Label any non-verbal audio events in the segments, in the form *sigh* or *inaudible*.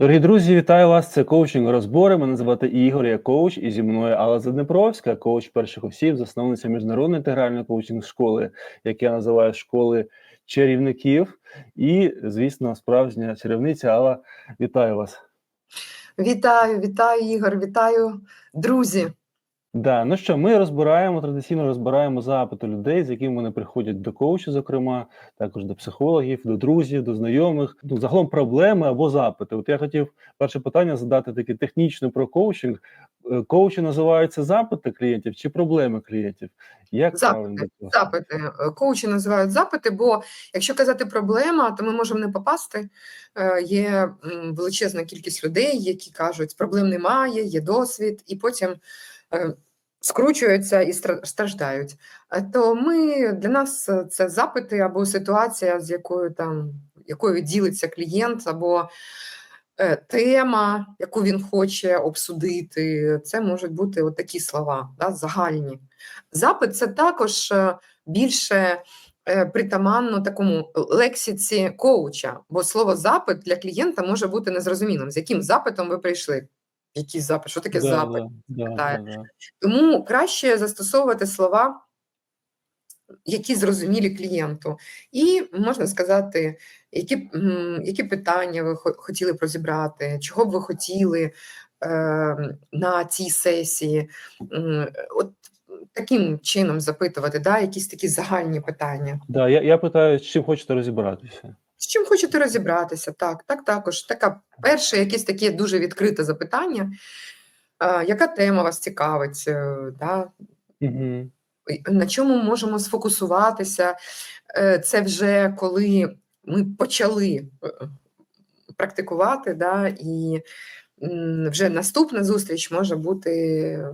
Дорогі друзі, вітаю вас! Це коучинг розбори. Мене звати Ігор, я коуч, і зі мною Алла Заднепровська, коуч перших осіб, засновниця міжнародної інтегральної коучинг школи, як я називаю школи чарівників. І, звісно, справжня чарівниця Алла. Вітаю вас. Вітаю, вітаю, Ігор, вітаю, друзі. Да, ну що, ми розбираємо традиційно розбираємо запити людей, з якими вони приходять до коучу, зокрема, також до психологів, до друзів, до знайомих. Ну, загалом проблеми або запити. От я хотів перше питання задати таке технічне про коучинг. Е, Коучі називаються запити клієнтів чи проблеми клієнтів? Як Запити, запити. Е, Коучі називають запити, бо якщо казати проблема, то ми можемо не попасти. Е, Є величезна кількість людей, які кажуть, проблем немає, є досвід, і потім скручуються і стра- страждають. Е, То ми для нас е, це запити або ситуація, з якою там якою ділиться клієнт, або е, тема, яку він хоче обсудити. Це можуть бути от такі слова, да, загальні. Запит це також е, більше е, притаманно такому лексиці коуча, бо слово запит для клієнта може бути незрозумілим. З яким запитом ви прийшли? Який запит? Що таке Да, запит? да, да, да. Тому краще застосовувати слова, які зрозумілі клієнту. І можна сказати, які, які питання ви хотіли б розібрати, чого б ви хотіли е, на цій сесії. От таким чином запитувати, да, якісь такі загальні питання. Да, я, я питаю, з чим хочете розібратися? З чим хочете розібратися? Так, так, також. Така перше, якесь таке дуже відкрите запитання. Е, яка тема вас цікавить? Е, Да? Угу. На чому можемо сфокусуватися? Е, Це вже коли ми почали е, практикувати, да, і вже наступна зустріч може бути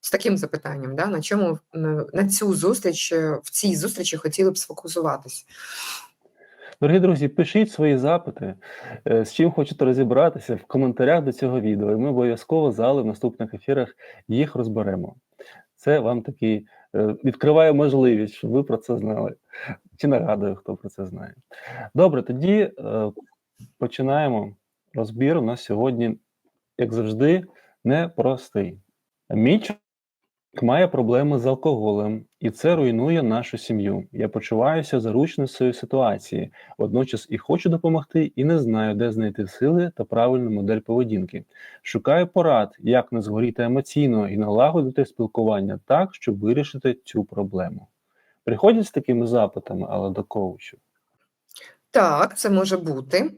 з таким запитанням, да, на чому на, цю зустріч, в цій зустрічі хотіли б сфокусуватися. Дорогі друзі, пишіть свої запити, е, з чим хочете розібратися в коментарях до цього відео, і ми обов'язково зали в наступних ефірах їх розберемо. Це вам такий е, відкриває можливість, щоб ви про це знали. Чи нагадую, хто про це знає. Добре, тоді е, починаємо розбір. У нас сьогодні, як завжди, непростий. Мій має проблеми з алкоголем, і це руйнує нашу сім'ю. Я почуваюся заручницею ситуації, водночас і хочу допомогти, і не знаю, де знайти сили та правильну модель поведінки. Шукаю порад, як не згоріти емоційно і налагодити спілкування так, щоб вирішити цю проблему. Приходять з такими запитами, але до коучу. Так, це може бути.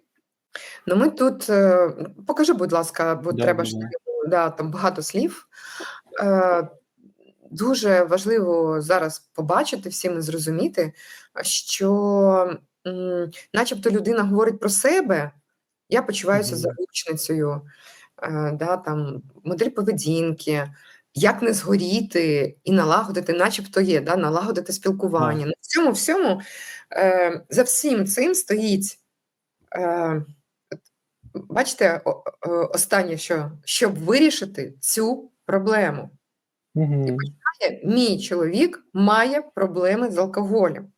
Ну, ми тут е, покажи, будь ласка, бо Да, треба ж да. да, там багато слів. Е, Дуже важливо зараз побачити всім і зрозуміти, що начебто людина говорить про себе, я почуваюся Мгм. заручницею, е, да, там, модель поведінки, як не згоріти і налагодити, начебто є, да, налагодити спілкування. На цьому всьому, е, за всім цим стоїть, е, бачите, останнє, що щоб вирішити цю проблему. Угу. Е, Мій чоловік має проблеми з алкоголем.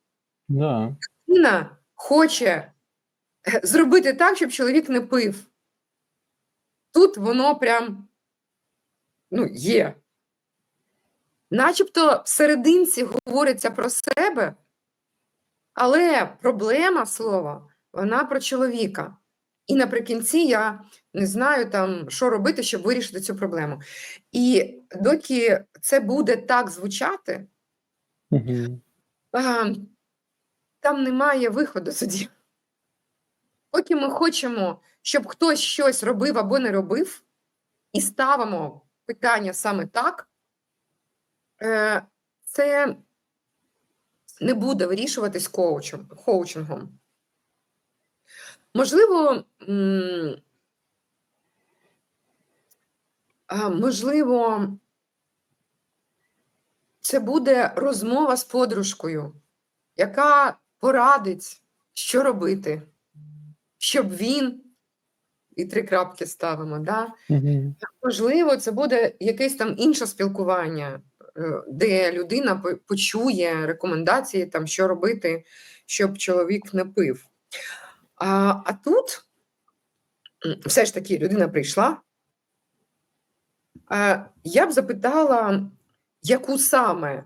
Да. Людина хоче е, зробити так, щоб чоловік не пив. Тут воно прям ну, є. Начебто всерединці говориться про себе, але проблема слова, вона про чоловіка. І наприкінці я не знаю, там, що робити, щоб вирішити цю проблему. І доки це буде так звучати, Угу. а, там немає виходу судді. Поки ми хочемо, щоб хтось щось робив або не робив, і ставимо питання саме так, е, це не буде вирішуватись коучем, коучингом. Можливо, м, а, можливо, це буде розмова з подружкою, яка порадить, що робити, щоб він, і три крапки ставимо, да? Угу. можливо, це буде якесь там інше спілкування, е, де людина почує рекомендації, там, що робити, щоб чоловік не пив. А, а тут все ж таки людина прийшла, я б запитала, яку саме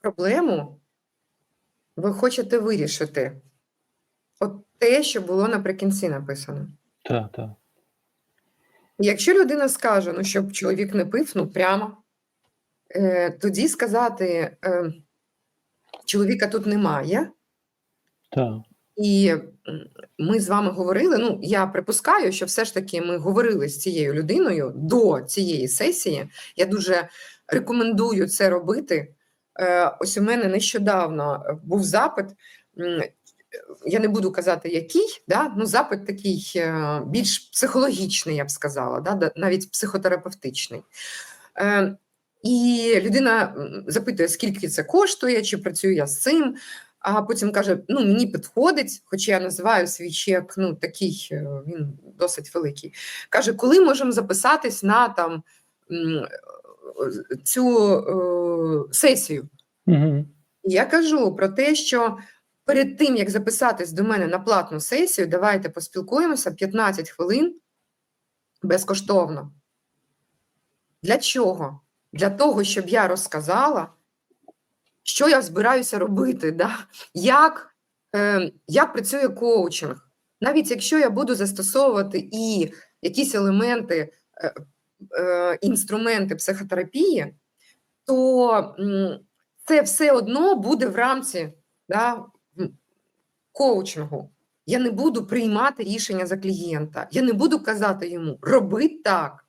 проблему ви хочете вирішити? От те, що було наприкінці написано. Так, так. Якщо людина скаже, ну, щоб чоловік не пив, ну прямо, е, тоді сказати, е, чоловіка тут немає, Так. І ми з вами говорили. Ну, я припускаю, що все ж таки ми говорили з цією людиною до цієї сесії. Я дуже рекомендую це робити. Е, ось у мене нещодавно е, був запит. Я не буду казати, який, да? ну, запит такий е, більш психологічний, я б сказала, да? навіть психотерапевтичний. І людина запитує, скільки це коштує, чи працюю я з цим. А потім каже: ну мені підходить, хоча я називаю свій чек, ну такий е, він досить великий. Каже, коли можемо записатись на там цю е, сесію? Угу. Я кажу про те, що перед тим як записатись до мене на платну сесію, давайте поспілкуємося 15 хвилин безкоштовно. Для чого? Для того, щоб я розказала, що я збираюся робити, да? як, е, як працює коучинг. Навіть якщо я буду застосовувати і якісь елементи, е, е, інструменти психотерапії, то це все одно буде в рамці да, коучингу. Я не буду приймати рішення за клієнта. Я не буду казати йому роби так.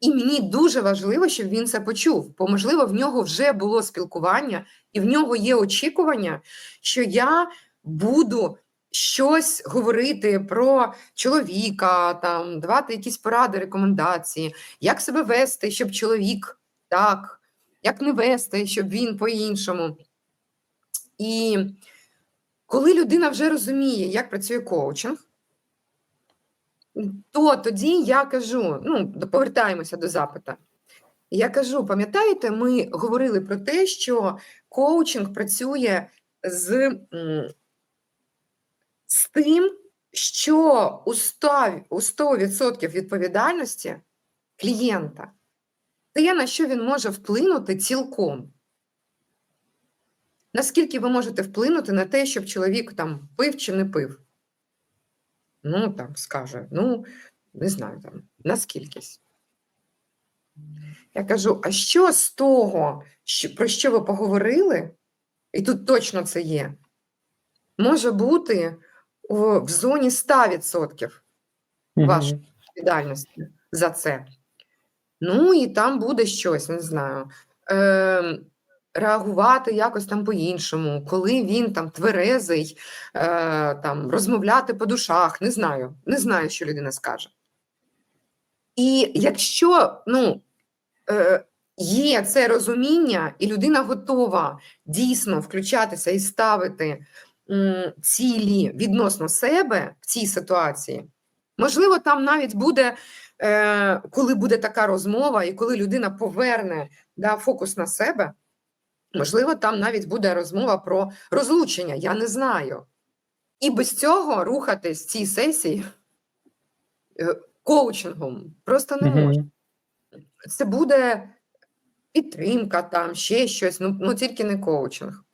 І мені дуже важливо, щоб він це почув, бо, можливо, в нього вже було спілкування, і в нього є очікування, що я буду щось говорити про чоловіка, там, давати якісь поради, рекомендації, як себе вести, щоб чоловік так, як не вести, щоб він по-іншому. І коли людина вже розуміє, як працює коучинг, то тоді я кажу: ну, повертаємося до запита. Я кажу: пам'ятаєте, ми говорили про те, що коучинг працює з, з тим, що у 100%, у 100% відповідальності клієнта, те, на що він може вплинути цілком. Наскільки ви можете вплинути на те, щоб чоловік там пив чи не пив? Ну, там скаже, ну, не знаю, там, наскількись. Я кажу: а що з того, що, про що ви поговорили, і тут точно це є, може бути о, в зоні 100% Ваш. відповідальності за це. Ну, і там буде щось, не знаю. Е, реагувати якось там по-іншому, коли він там тверезий, е, там, розмовляти по душах, не знаю, не знаю, що людина скаже. І якщо ну, е, є це розуміння, і людина готова дійсно включатися і ставити м, цілі відносно себе в цій ситуації, можливо, там навіть буде, е, коли буде така розмова, і коли людина поверне да, фокус на себе. Можливо, там навіть буде розмова про розлучення, я не знаю. І без цього рухатись цій сесії е, коучингом просто не можна. Це буде підтримка, там ще щось, ну, ну тільки не коучинг.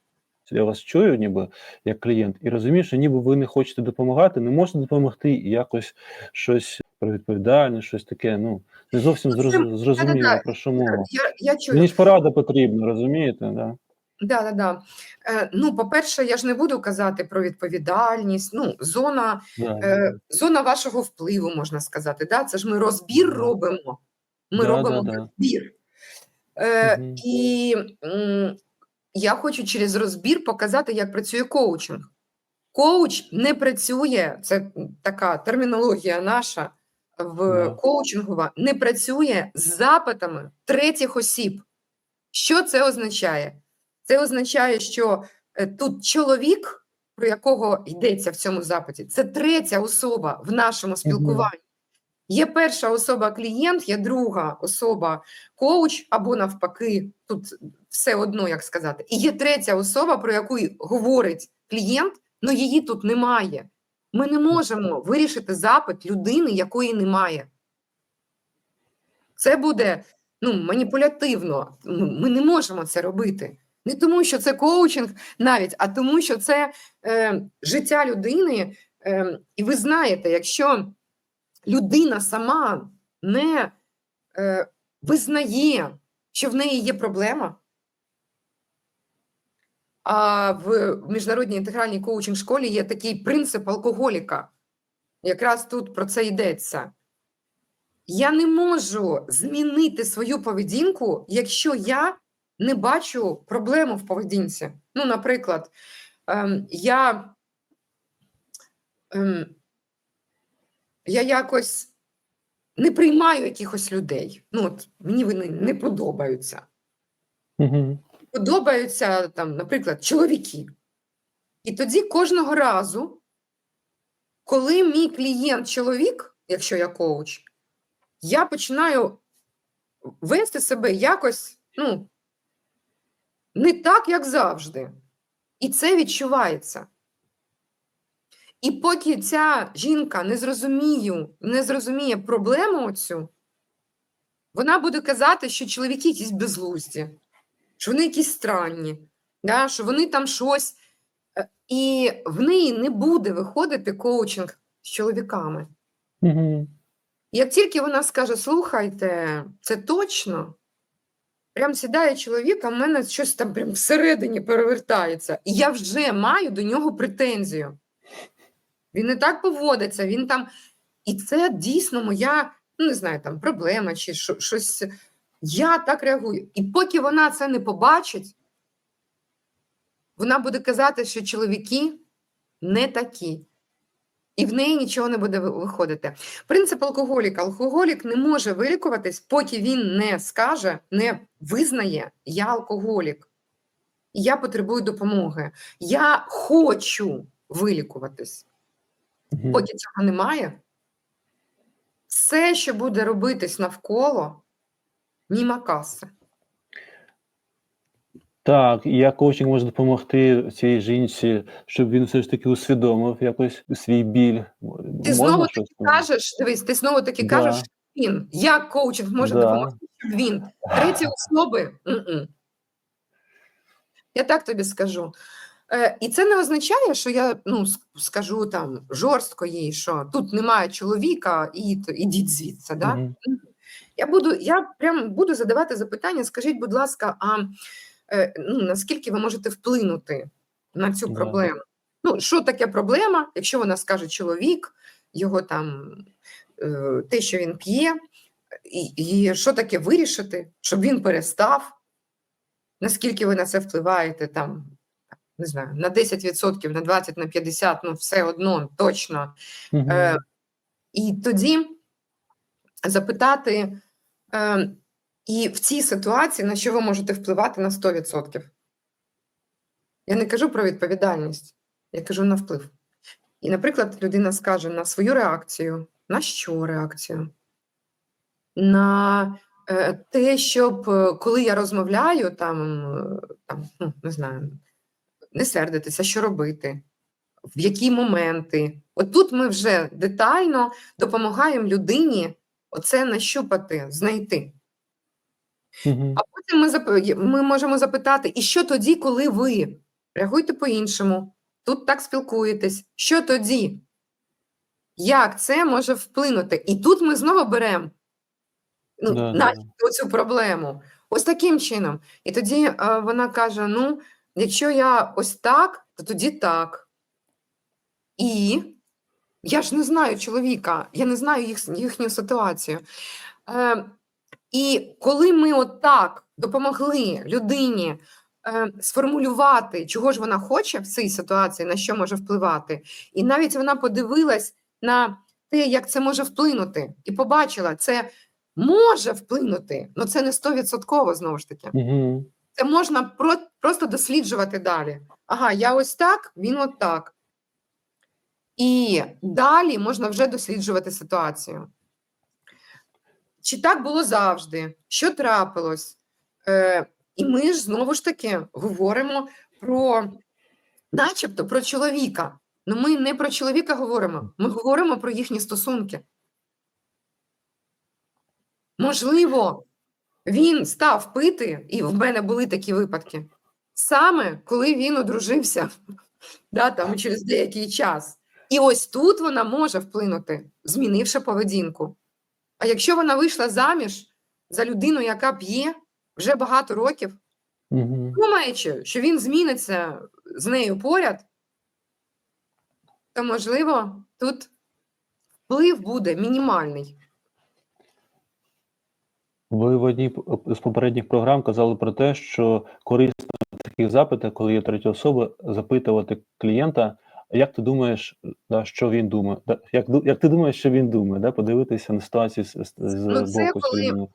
Я вас чую, ніби як клієнт, і розумію, що ніби ви не хочете допомагати, не можете допомогти і якось щось про відповідальність, щось таке. Ну не зовсім Ну, зроз- зрозуміло, про що мова. Я, я чую. Мені ж порада потрібна, розумієте? Да? Да, да, да. Е, ну, по-перше, я ж не буду казати про відповідальність. Ну, зона, Да, е, зона вашого впливу, можна сказати. Да? Це ж ми розбір Да. робимо. Ми Да, робимо да, да. Е, Мгм. І м, я хочу через розбір показати, як працює коучинг. Коуч не працює, це така термінологія наша в коучингова, не працює з запитами третіх осіб. Що це означає? Це означає, що е, тут чоловік, про якого йдеться в цьому запиті, це третя особа в нашому спілкуванні. Є перша особа клієнт, є друга особа коуч, або навпаки, тут все одно, як сказати. І є третя особа, про яку говорить клієнт, але її тут немає. Ми не можемо вирішити запит людини, якої немає. Це буде ну, маніпулятивно. Ну, Ми не можемо це робити. Не тому, що це коучинг навіть, а тому, що це е, життя людини. Е, і ви знаєте, якщо людина сама не е, визнає, що в неї є проблема, а в міжнародній інтегральній коучинг школі є такий принцип алкоголіка. Якраз тут про це йдеться. Я не можу змінити свою поведінку, якщо я не бачу проблему в поведінці. Ну, наприклад, ем, я, ем, я якось не приймаю якихось людей. Ну, от мені вони не подобаються. Угу. Подобаються, там, наприклад, чоловіки. І тоді кожного разу, коли мій клієнт чоловік, якщо я коуч, я починаю вести себе якось, ну, не так, як завжди. І це відчувається. І поки ця жінка не зрозуміє, не зрозуміє проблему оцю, вона буде казати, що чоловіки якісь безглузді, що вони якісь странні, да, що вони там щось. Е, І в неї не буде виходити коучинг з чоловіками. Угу. Як тільки вона скаже: слухайте, це точно, прям сідає чоловік, а в мене щось там прям всередині перевертається, і я вже маю до нього претензію. Він не так поводиться, він там. І це дійсно моя, ну не знаю, там проблема чи щось. Я так реагую. І поки вона це не побачить, вона буде казати, що чоловіки не такі. І в неї нічого не буде виходити. Принцип алкоголіка. Алкоголік не може вилікуватись, поки він не скаже, не визнає, я алкоголік. Я потребую допомоги. Я хочу вилікуватись. Поки цього немає, все, що буде робитись навколо, міма каси. Так, і як коучинг може допомогти цій жінці, щоб він все ж таки усвідомив якось свій біль. Ти знову там? Кажеш, дивись, ти знову таки Да. кажеш, що він. Як коучинг може Да. допомогти, щоб він. Треті особи. м-м. Я так тобі скажу. Е, і це не означає, що я ну, скажу там жорстко їй, що тут немає чоловіка, і ідіть звідси. Да? Мгм. Я буду, я прям буду задавати запитання. Скажіть, будь ласка, а е, ну, наскільки ви можете вплинути на цю проблему? Ну, що таке проблема, якщо вона скаже чоловік, його там е, те, що він п'є, і, і що таке вирішити, щоб він перестав? Наскільки ви на це впливаєте там? Не знаю, на 10%, на 20%, на 50%, ну все одно точно. Мгм. Е, і тоді запитати, е, і в цій ситуації на що ви можете впливати на 100%. Я не кажу про відповідальність, я кажу на вплив. І, наприклад, людина скаже на свою реакцію, на що реакцію? На е, те, щоб е, коли я розмовляю, там, е, там ну, не знаю, не сердитися, що робити, в які моменти. От тут ми вже детально допомагаємо людині оце нащупати, знайти. Мгм. А потім ми, зап... ми можемо запитати, і що тоді, коли ви реагуєте по-іншому, тут так спілкуєтесь, що тоді? Як це може вплинути? І тут ми знову беремо ну, Да, да. цю проблему. Ось таким чином. І тоді е, вона каже: ну, якщо я ось так, то тоді так. І я ж не знаю чоловіка, я не знаю їх, їхню ситуацію. Е, і коли ми отак допомогли людині е, сформулювати, чого ж вона хоче в цій ситуації, на що може впливати, і навіть вона подивилась на те, як це може вплинути, і побачила, це може вплинути, але це не стовідсотково знову ж таки. Це можна про, просто досліджувати далі. Ага, я ось так, він от так. І далі можна вже досліджувати ситуацію. Чи так було завжди? Що трапилось? Е, і ми ж знову ж таки говоримо про, начебто, про чоловіка. Ну, ми не про чоловіка говоримо, ми говоримо про їхні стосунки. Можливо, він став пити, і в мене були такі випадки, саме коли він одружився, *laughs* да, там, через деякий час. І ось тут вона може вплинути, змінивши поведінку. А якщо вона вийшла заміж за людину, яка п'є вже багато років, Угу. думаючи, що він зміниться з нею поряд, то, можливо, тут вплив буде мінімальний. Ви в одній з попередніх програм казали про те, що корисно в таких запитах, коли є третя особа, запитувати клієнта, як ти думаєш, да, що він думає? Да, як, як ти думаєш, що він думає? Да, подивитися на ситуацію з, з, Ну, це боку коли-.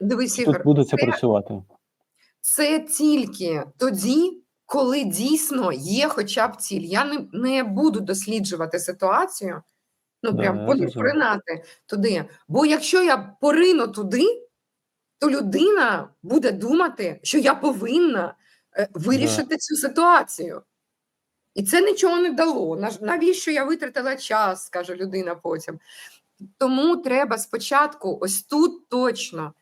Дивись, Тут Ігор, буде це працювати. це тільки тоді, коли дійсно є хоча б ціль. Я не, не буду досліджувати ситуацію, ну прям зрозумів. поринати туди. Бо якщо я порину туди, то людина буде думати, що я повинна е, вирішити цю ситуацію. І це нічого не дало. Навіщо я витратила час, скаже людина потім. Тому треба спочатку, ось тут точно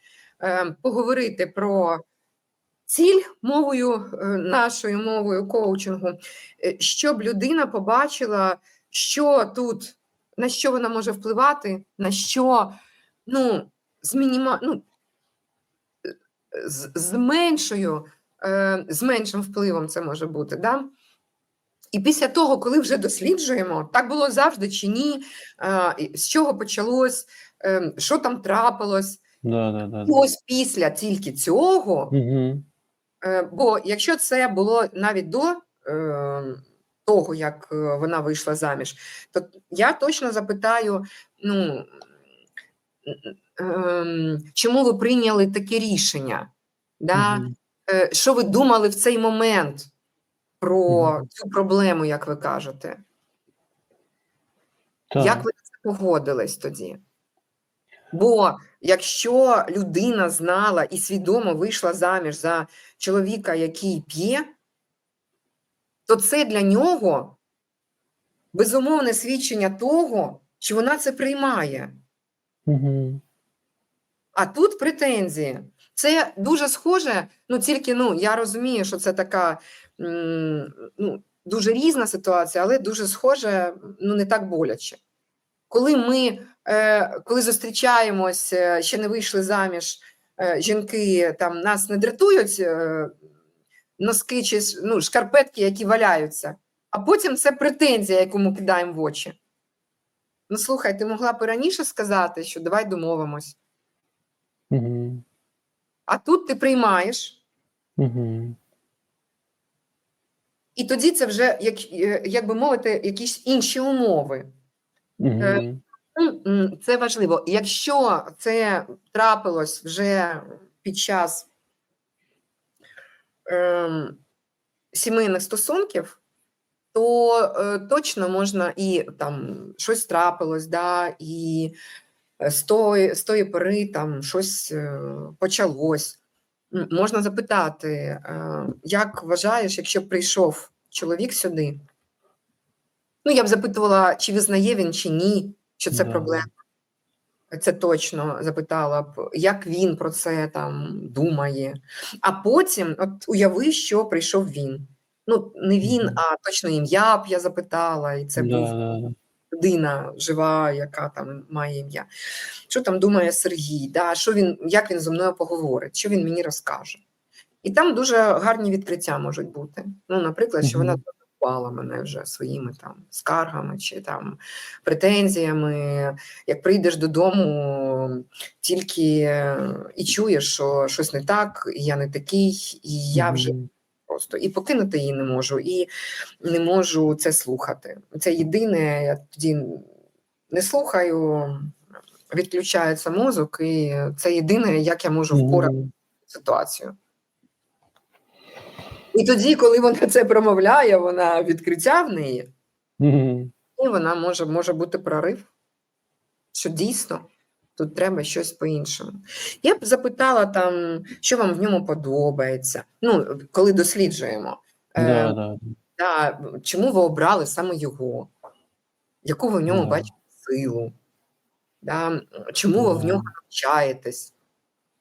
е, поговорити про ціль мовою, е, нашою мовою коучингу, е, щоб людина побачила, що тут, на що вона може впливати, на що ну, з, мініма... ну, з, з меншою, е, з меншим впливом це може бути. Да? І після того, коли вже досліджуємо, так було завжди чи ні, е, з чого почалось, е, що там трапилось. Да, да, да, ось після тільки цього, Угу. бо якщо це було навіть до того, як вона вийшла заміж, то я точно запитаю: ну, ем, чому ви прийняли таке рішення? Да? Е, Що ви думали в цей момент про цю проблему, як ви кажете? Так. Як ви на це погодились тоді? Бо якщо людина знала і свідомо вийшла заміж за чоловіка, який п'є, то це для нього безумовне свідчення того, що вона це приймає. Угу. А тут претензії. Це дуже схоже, ну тільки ну я розумію, що це така ну, дуже різна ситуація, але дуже схоже, ну не так боляче. Коли ми е, коли зустрічаємось, е, ще не вийшли заміж, е, жінки там нас не дратують носки чи ну, шкарпетки, які валяються, а потім це претензія, яку ми кидаємо в очі. Ну слухай, ти могла б раніше сказати, що давай домовимось. Угу. А тут ти приймаєш, Угу. І тоді це вже, як, е, як би мовити, якісь інші умови. Угу. Це важливо. Якщо це трапилось вже під час ем, сімейних стосунків, то е, точно можна і там щось трапилось, да, і е, з тої, з тої пори там щось е, почалось. Можна запитати, як вважаєш, якщо прийшов чоловік сюди? Ну, я б запитувала, чи визнає він, чи ні, що це Да. проблема. Це точно запитала б, як він про це там думає. А потім, от уяви, що прийшов він. Ну, не він, а точно ім'я б я запитала, і це да, був да, да. Людина жива, яка там має ім'я. Що там думає Сергій? Да? Що він, як він зі мною поговорить, що він мені розкаже? І там дуже гарні відкриття можуть бути. Ну, наприклад, що вона Мгм. мене вже своїми там скаргами чи там претензіями. Як прийдеш додому, тільки е, і чуєш, що щось не так, і я не такий, і я вже. Просто і покинути її не можу, і не можу це слухати. Це єдине, я тоді не слухаю, відключається мозок, і це єдине, як я можу впорати Мгм. ситуацію. І тоді, коли вона це промовляє, вона відкриття в неї, і вона може, може бути прорив, що дійсно тут треба щось по-іншому. Я б запитала там, що вам в ньому подобається. Ну, коли досліджуємо. Е, Да, да. Да, чому ви обрали саме його? Яку ви в ньому Да. бачите силу? Да? Чому ви в Да. нього навчаєтесь?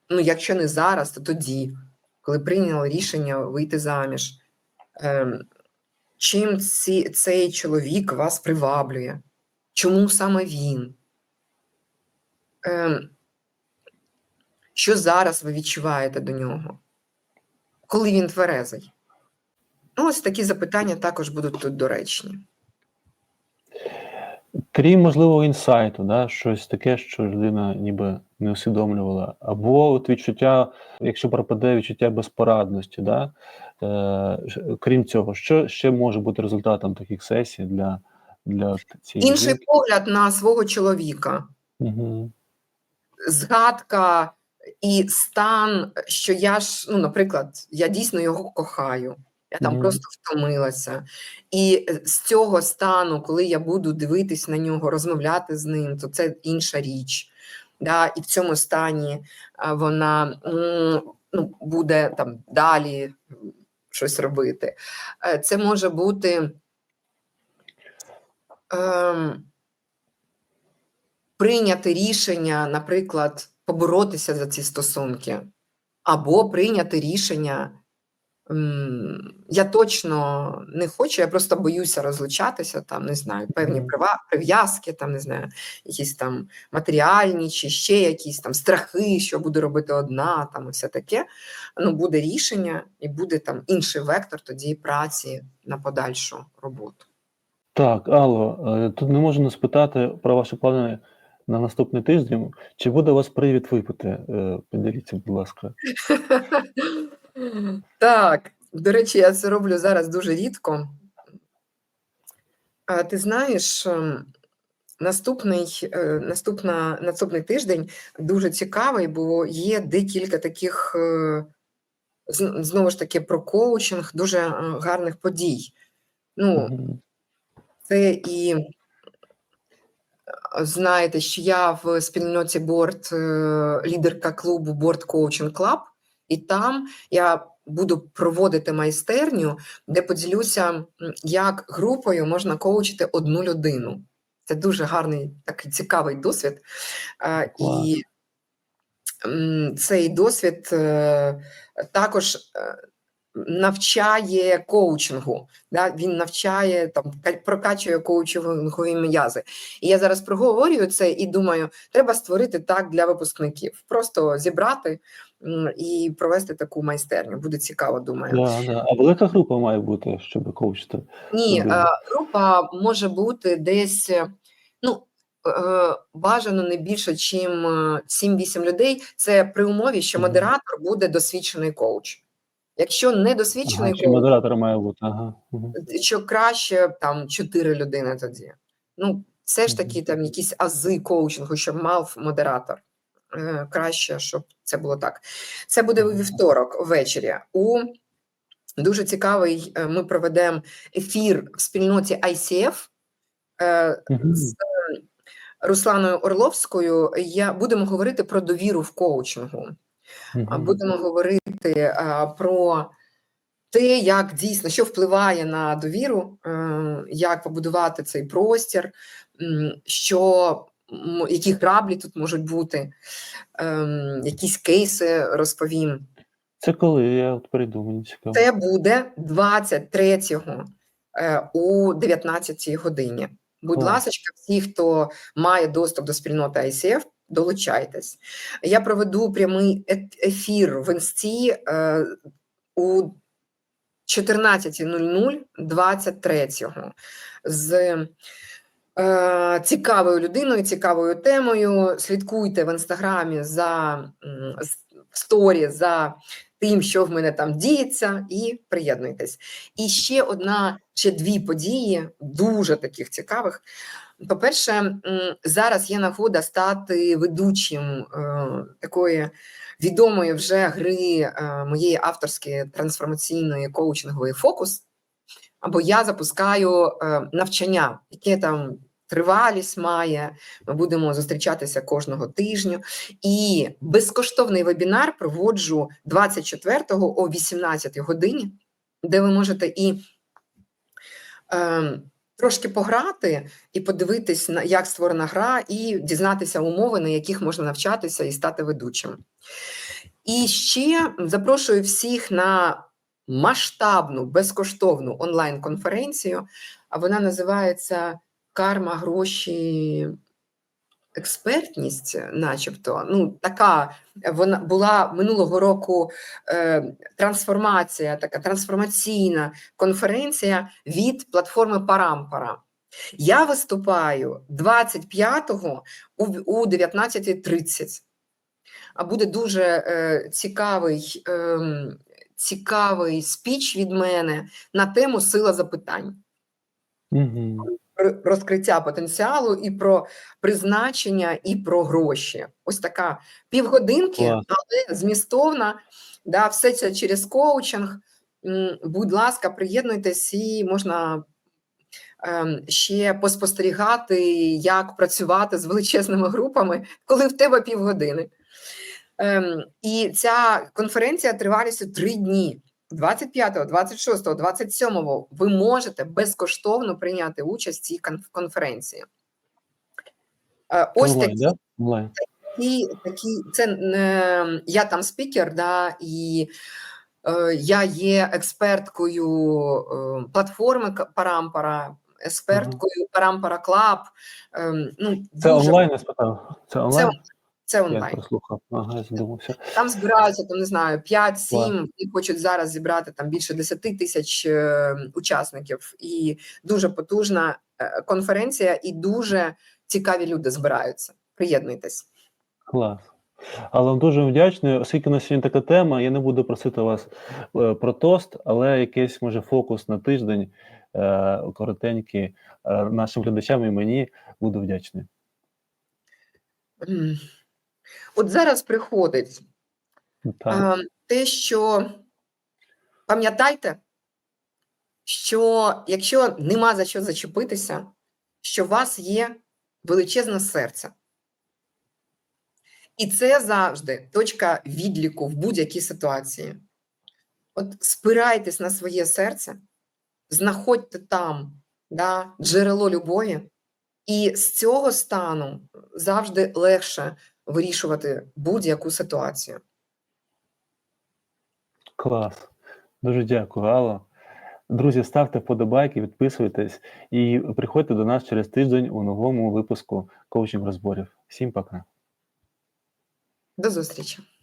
Ну, якщо не зараз, то тоді, коли прийняли рішення вийти заміж. Ем, чим ці, цей чоловік вас приваблює? Чому саме він? Ем, що зараз ви відчуваєте до нього? Коли він тверезий? Ну, ось такі запитання також будуть тут доречні. Крім можливого інсайту, да, щось таке, що людина ніби не усвідомлювала, або от відчуття, якщо пропаде відчуття безпорадності, да, е, крім цього, що ще може бути результатом таких сесій для, для цієї Інший жінки? погляд на свого чоловіка, Угу. Згадка і стан, що я ж, ну, наприклад, я дійсно його кохаю. Я там Мгм. просто втомилася. І е, з цього стану, коли я буду дивитись на нього, розмовляти з ним, то це інша річ. Да? І в цьому стані вона ну, буде там далі щось робити. Е, Це може бути ем, прийняти рішення, наприклад, поборотися за ці стосунки, або прийняти рішення. Я точно не хочу, я просто боюся розлучатися, там не знаю, певні прив'язки, там не знаю, якісь там матеріальні чи ще якісь там страхи, що буду робити одна, там і все таке. Ну, буде рішення, і буде там інший вектор тоді праці на подальшу роботу. Так, Алло, е, тут не можу не спитати про ваші плани на наступний тиждень. Чи буде у вас привід випити? Е, Поділіться, будь ласка. *laughs* Так, до речі, я це роблю зараз дуже рідко. А ти знаєш, ем, наступний, е, наступна, наступний тиждень дуже цікавий, бо є декілька таких, е, знову ж таки, про коучинг, дуже гарних подій. Ну, це і знаєте, що я в спільноті борт, е, лідерка клубу Board Coaching Club, і там я буду проводити майстерню, де поділюся, як групою можна коучити одну людину. Це дуже гарний такий цікавий досвід. Е, Клас. І цей досвід е, також е, навчає коучингу. Да? Він навчає там ка- прокачує коучингові м'язи. І я зараз проговорюю це і думаю, треба створити так для випускників. Просто зібрати і провести таку майстерню. Буде цікаво, думаю. Да, да. А велика група має бути, щоб коучити? Ні, е, група може бути десь, е, ну, е, бажано не більше, ніж 7-8 людей. Це при умові, що модератор буде досвідчений коуч. Якщо не досвідчений Ага, модератор має бути? Ага. Що краще там 4 людини тоді. Ну, все ж таки там якісь ази коучингу, щоб мав модератор. Е, Краще, щоб це було так. Це буде у вівторок ввечері. У дуже цікавий. е, Ми проведемо ефір в спільноті ICF е, з Русланою Орловською. Я будемо говорити про довіру в коучингу. Будемо говорити про те, як дійсно що впливає на довіру, е, як побудувати цей простір, що які граблі тут можуть бути, ем, якісь кейси розповім. Це коли я от прийду, мені цікаво. Це буде 23-го е, у 19-й годині. Будь ласка, всі, хто має доступ до спільноти ICF, долучайтесь. Я проведу прямий е- ефір в інсті е, у 14.00 23-го з е, цікавою людиною, цікавою темою. Слідкуйте в інстаграмі за сторі за тим, що в мене там діється, і приєднуйтесь. І ще одна, ще дві події, дуже таких цікавих. По-перше, зараз є нагода стати ведучим е, такої відомої вже гри е, моєї авторської трансформаційної коучингової фокус. Або я запускаю е, навчання, яке там тривалість має. Ми будемо зустрічатися кожного тижня. І безкоштовний вебінар проводжу 24-го о 18 годині, де ви можете і ем, трошки пограти і подивитись, як створена гра, і дізнатися умови, на яких можна навчатися і стати ведучим. І ще запрошую всіх на масштабну безкоштовну онлайн-конференцію. Вона називається Карма, гроші, експертність, начебто. Ну, така вона була минулого року е, трансформація, така трансформаційна конференція від платформи Парампара. Я виступаю 25-го у, у 19.30. А буде дуже е, цікавий, е, цікавий спіч від мене на тему сила запитань Угу. Розкриття потенціалу і про призначення, і про гроші. Ось така півгодинки, Клас. але змістовна. Да, все це через коучинг. Будь ласка, приєднуйтесь і можна ем, ще поспостерігати, як працювати з величезними групами, коли в тебе півгодини. Ем, І ця конференція тривалістю три дні. 25, 26, 27 ви можете безкоштовно прийняти участь в цій конференції. Е, Ось Онлайн, такі, да? Онлайн. такі, такі це е, я там спікер, да, і е, я є експерткою е, платформи Парампара, експерткою Парампара Клаб. Е, ну, Це дуже- онлайн я спитав. Це онлайн? Це Я онлайн. прослухав. Ага, я задумався. Там збираються, там не знаю, 5-7, і хочуть зараз зібрати там більше 10 тисяч е, учасників. І дуже потужна е, конференція, і дуже цікаві люди збираються. Приєднуйтесь. Клас. Але вам дуже вдячний, оскільки на сьогодні така тема, я не буду просити вас е, про тост, але якийсь може фокус на тиждень е, коротенький е, нашим глядачам і мені буду вдячний. М. От зараз приходить Так. те, що пам'ятайте, що якщо нема за що зачепитися, що у вас є величезне серце. І це завжди точка відліку в будь-якій ситуації. От спирайтесь на своє серце, знаходьте там да, джерело любові, і з цього стану завжди легше вирішувати будь-яку ситуацію. Клас. Дуже дякую, Алла. Друзі, ставте вподобайки, підписуйтесь і приходьте до нас через тиждень у новому випуску коучинг розборів. Всім пока. До зустрічі!